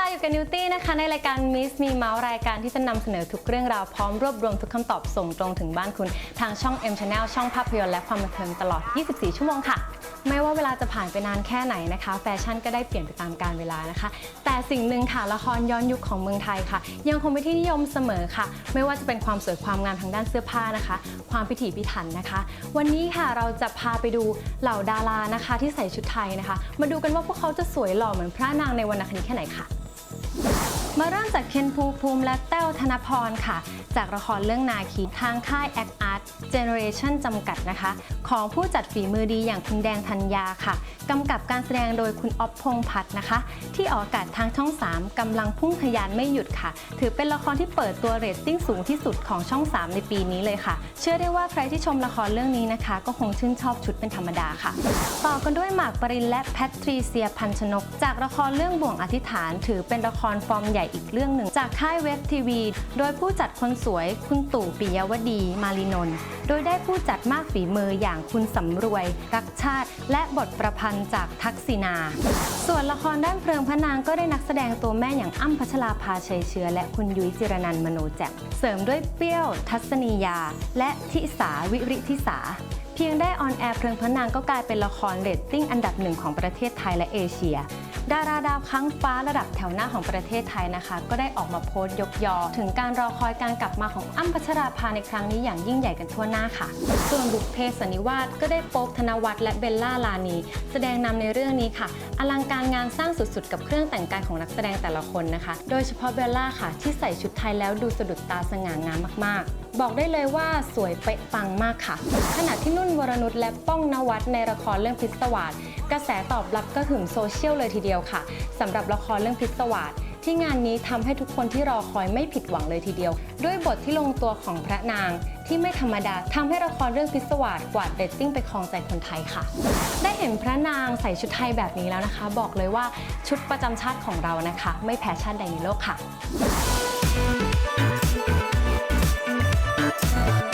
ค่ะอยู่กับนิวตี้นะคะ ในรายการมิสมีเมาส์รายการที่จะนำเสนอทุกเรื่องราวพร้อมรวบรวมทุกคำตอบส่งตรงถึงบ้านคุณ ทางช่อง M Channel ช่องภาพยนตร์และความบันเทิงตลอด 24 ชั่วโมงค่ะ ไม่ว่าเวลาจะผ่านไปนานแค่ไหนนะคะ แฟชั่นก็ได้เปลี่ยนไปตามกาลเวลานะคะ แต่สิ่งหนึ่งค่ะละครย้อนยุคของเมืองไทยค่ะ ยังคงเป็นที่นิยมเสมอค่ะ ไม่ว่าจะเป็นความสวยความงามทางด้านเสื้อผ้านะคะ ความพิถีพิถันนะคะ วันนี้ค่ะเราจะพาไปดูเหล่าดารานะคะ ที่ใส่ชุดไทยนะคะ มาดูกันว่าพวกเขาจะสวยหล่อเหมือนพระนางในวรรณคดีแค่ไหนค่ะ มาเริ่มจากเคนภูภูมิและแต้วธนพรค่ะ จากละครเรื่องนาคีทางค่าย Act Art Generation จำกัดนะคะ ของผู้จัดฝีมือดีอย่างคุณแดงธัญญาค่ะกำกับการแสดงโดยคุณอ๊อฟพงษ์พัฒน์นะคะ ที่ออกอากาศทางช่อง 3กำลังพุ่งทะยานไม่หยุดค่ะ ถือเป็นละครที่เปิดตัวเรตติ้งสูงที่สุดของช่อง 3 ในปีนี้เลยค่ะ เชื่อได้ว่าใครที่ชมละครเรื่องนี้นะคะ ก็คงชื่นชอบชุดเป็นธรรมดาค่ะ ต่อกันด้วยหมากปรินและแพทริเซียพันชนก จากละครเรื่องบ่วงอธิษฐาน ถือเป็นละครฟอร์มใหญ่อีกเรื่องหนึ่ง จากค่ายเว็บทีวี โดยผู้จัดคนสวยคุณตู่ปิยวดีมาลีนนท์โดยได้ผู้จัดมากฝีมืออย่างคุณสำรวย รักชาติ และบทประพันธ์จากทักษิณา ส่วนละครด้านเพลิงพระนางก็ได้นักแสดงตัวแม่อย่างอ้ำพัชราภาชัยเชื้อ และคุณยุ้ยจิรนันมโนแจ่มเสริมด้วยเปรี้ยว ทัศนียา และทิสาวิริทิสาเพียงได้ออนแอร์เพลิงพระนางก็กลายเป็นละครเรตติ้งอันดับหนึ่งของประเทศไทยและเอเชีย ดาราดาวครั้งฟ้าระดับแถวหน้าของประเทศไทยนะคะ ก็ได้ออกมาโพสต์ยกยอ ถึงการรอคอยการกลับมาของอ้ำพัชราภาในครั้งนี้อย่างยิ่งใหญ่กันทั่วหน้าค่ะ ส่วนบุพเพสันนิวาสก็ได้โป๊บธนวัฒน์และเบลล่าลานีแสดงนำในเรื่องนี้ค่ะ อลังการงานสร้างสุดๆ กับเครื่องแต่งกายของนักแสดงแต่ละคนนะคะ โดยเฉพาะเบลล่าค่ะ ที่ใส่ชุดไทยแล้วดูสะดุดตาสง่างามมากๆ บอกได้เลยว่าสวยเป๊ะปังมากค่ะ ขณะที่นุ่นวรนุชและป้องนวัดในละครเรื่องพิศวาสกระแสตอบรับก็ถึงโซเชียลเลยทีเดียวค่ะสำหรับละครเรื่องพิศวาสที่งานนี้ทำให้ทุกคนที่รอคอยไม่ผิดหวังเลยทีเดียว ด้วยบทที่ลงตัวของพระนางที่ไม่ธรรมดาทำให้ละครเรื่องพิศวาสกวาดเรตติ้งไปครองใจคนไทยค่ะ ได้เห็นพระนางใส่ชุดไทยแบบนี้แล้วนะคะ บอกเลยว่าชุดประจำชาติของเรานะคะ ไม่แพ้ชาติใดในโลกค่ะ Thank you.